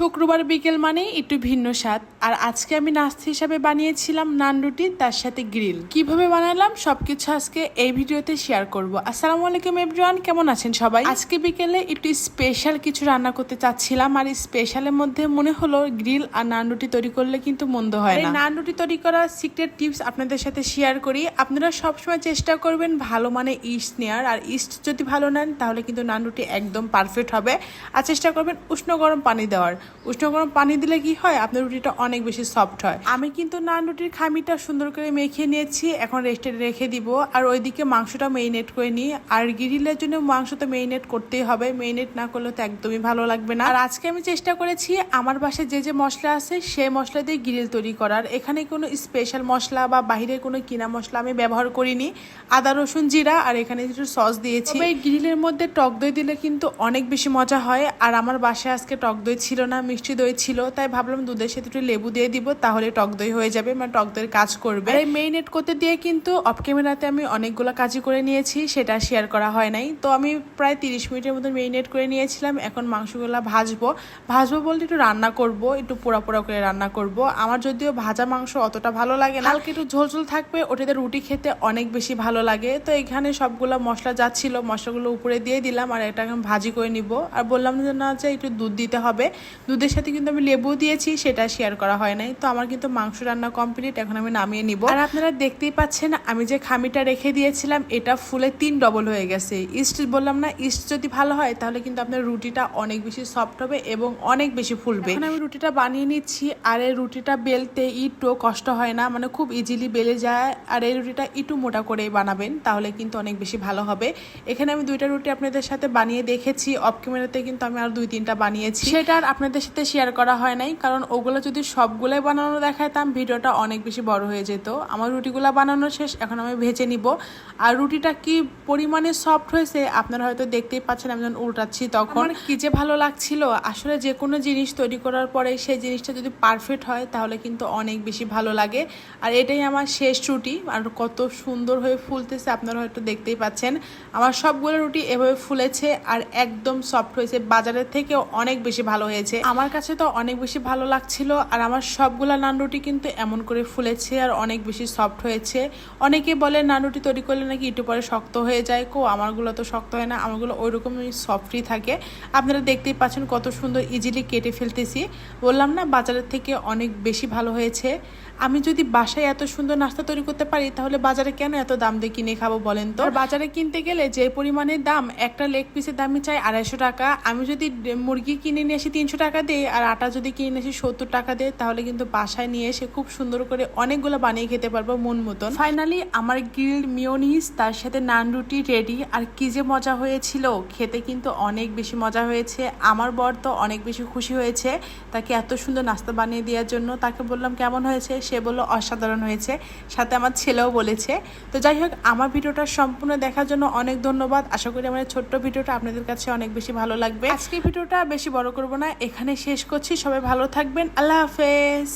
শুক্রবার বিকেল মানে একটু ভিন্ন স্বাদ। আর আজকে আমি নাস্তা হিসাবে বানিয়েছিলাম নান রুটি, তার সাথে গ্রিল। কীভাবে বানালাম সবকিছু আজকে এই ভিডিওতে শেয়ার করব। আসসালামু আলাইকুম এভরিওয়ান কেমন আছেন সবাই? আজকে বিকেলে একটু স্পেশাল কিছু রান্না করতে চাচ্ছিলাম, আর স্পেশালের মধ্যে মনে হলো গ্রিল আর নান রুটি তৈরি করলে কিন্তু মন্দ হয় না। নান রুটি তৈরি করার সিক্রেট টিপস আপনাদের সাথে শেয়ার করি। আপনারা সবসময় চেষ্টা করবেন ভালো মানে ইস্ট নেওয়ার আর ইস্ট যদি ভালো নেন, তাহলে কিন্তু নান রুটি একদম পারফেক্ট হবে। আর চেষ্টা করবেন উষ্ণ গরম পানি দেওয়ার। উষ্ণ গরম পানি দিলে কি হয়? আপনার রুটিটা অনেক বেশি সফট হয়। আমি কিন্তু নান রুটির খামিটা সুন্দর করে মেখে নিয়েছি। এখন রেস্টে রেখে দিব। আর ওইদিকে মাংসটা মেরিনেট করে নিই। আর গ্রিলের জন্য মাংস তো মেরিনেট করতেই হবে। মেরিনেট না করলে তো একদমই ভালো লাগবে না। আর আজকে আমি চেষ্টা করেছি আমার বাসায় যে যে মশলা আছে সেই মশলা দিয়ে গ্রিল তৈরি করার। এখানে কোনো স্পেশাল মশলা বা বাইরের কোনো কিনা মশলা আমি ব্যবহার করিনি। আদা, রসুন, জিরা আর এখানে একটু সস দিয়েছি। এই গ্রিলের মধ্যে টক দই দিলে কিন্তু অনেক বেশি মজা হয়। আর আমার বাসায় আজকে টক দই ছিল না। মিষ্টি দই ছিল তাই ভাবলাম দুধের সাথে একটু লেবু দিয়ে দিব তাহলে টক দই হয়ে যাবে মানে টক দইয়ের কাজ করবে। এই মেরিনেট করতে দিয়ে কিন্তু অফ ক্যামেরাতে আমি অনেকগুলো কাজই করে নিয়েছি সেটা শেয়ার করা হয় নাই। তো আমি প্রায় তিরিশ মিনিটের মতো মেরিনেট করে নিয়েছিলাম এখন মাংসগুলো ভাজবো। ভাজবো বলতে একটু রান্না করব একটু পোড়া পোড়া করে রান্না করব। আমার যদিও ভাজা মাংস অতটা ভালো লাগে না হালকা একটু ঝোল ঝোল থাকবে ওটাতে রুটি খেতে অনেক বেশি ভালো লাগে। তো এখানে সবগুলো মশলা যাচ্ছিল মশলাগুলো উপরে দিয়ে দিলাম আর এটা এখন ভাজি করে নিব। আর বললাম যে না যে একটু দুধ দিতে হবে। দুধের সাথে কিন্তু আমি লেবু দিয়েছি, সেটা শেয়ার করা হয় নাই। তো আমার কিন্তু মাংস রান্না কমপ্লিট এখন আমি নামিয়ে নিব। আর আপনারা দেখতেই পাচ্ছেন, আমি যে খামিটা রেখে দিয়েছিলাম, এটা ফুলে তিন ডবল হয়ে গেছে। ইস্ট বললাম না, ইস্ট যদি ভালো হয়, তাহলে কিন্তু আপনার রুটিটা অনেক বেশি সফট হবে এবং অনেক বেশি ফুলবে। এখন আমি রুটিটা বানিয়ে নিচ্ছি, আর এই রুটিটা বেলতে একটু কষ্ট হয় না মানে খুব ইজিলি বেলে যায়। আর এই রুটিটা একটু মোটা করেই বানাবেন, তাহলে কিন্তু অনেক বেশি ভালো হবে। এখানে আমি দুইটা রুটি আপনাদের সাথে বানিয়ে দেখেছি অফ ক্যামেরাতে কিন্তু আমি আর দুই তিনটা বানিয়েছি। সেটা আর আপনাদের সাথে শেয়ার করা হয় নাই, কারণ ওগুলো যদি সবগুলোই বানানো দেখাতাম ভিডিওটা অনেক বেশি বড় হয়ে যেত। আমার রুটিগুলো বানানো শেষ, এখন আমি ভেজে নিব। আর রুটিটা কি পরিমাণে সফট হয়েছে, আপনারা হয়তো দেখতেই পাচ্ছেন, আমি যখন উল্টাচ্ছি তখন। কি যে ভালো লাগছিল, আসলে যে কোনো জিনিস তৈরি করার পরে সেই জিনিসটা যদি পারফেক্ট হয়, তাহলে কিন্তু অনেক বেশি ভালো লাগে। আর এটাই আমার শেষ রুটি, আর কত সুন্দর হয়ে ফুলতেছে, আপনারা হয়তো দেখতেই পাচ্ছেন। আমার সবগুলো রুটি এভাবে ফুলেছে, আর একদম সফট হয়েছে, বাজারের থেকেও অনেক বেশি ভালো হয়েছে। আমার কাছে তো অনেক বেশি ভালো লাগছিল, আর আমার সবগুলা নান রুটি কিন্তু এমন করে ফুলেছে, আর অনেক বেশি সফট হয়েছে। অনেকে বলে নান রুটি তৈরি করলে নাকি একটু পরে শক্ত হয়ে যায়, কো, আমারগুলো তো শক্ত হয় না আমারগুলো ওই রকমই সফটই থাকে। আপনারা দেখতেই পাচ্ছেন কত সুন্দর ইজিলি কেটে ফেলতেছি। বললাম না, বাজারের থেকে অনেক বেশি ভালো হয়েছে। আমি যদি বাসায় এত সুন্দর নাস্তা তৈরি করতে পারি, তাহলে বাজারে কেন এত দাম দিয়ে কিনে খাব বলেন তো? বাজারে কিনতে গেলে যে পরিমাণে দাম, একটা লেগ পিসের দামই চাই আড়াইশো টাকা। আমি যদি মুরগি কিনে নিয়ে আসি তিনশো টাকা দিই আর আটা যদি কিনে নিয়ে আসি সত্তর টাকা দিয়ে, তাহলে কিন্তু বাসায় নিয়ে এসে খুব সুন্দর করে অনেকগুলো বানিয়ে খেতে পারব মন মতন। ফাইনালি আমার গ্রিল মিওনিস, তার সাথে নান রুটি রেডি আর কি যে মজা হয়েছিল, খেতে কিন্তু অনেক বেশি মজা হয়েছে। আমার বর তো অনেক বেশি খুশি হয়েছে তাকে এত সুন্দর নাস্তা বানিয়ে দেওয়ার জন্য। তাকে বললাম, কেমন হয়েছে? সে বলল, অসাধারণ হয়েছে। সাথে আমার ছেলেও বলেছে। তো যাই হোক, আমার ভিডিওটা সম্পূর্ণ দেখার জন্য অনেক ধন্যবাদ। আশা করি আমার ছোট্ট ভিডিওটা আপনাদের কাছে অনেক বেশি ভালো লাগবে। আজকে ভিডিওটা বেশি বড় করব না এখানে শেষ করছি। সবাই ভালো থাকবেন। আল্লাহ হাফেজ।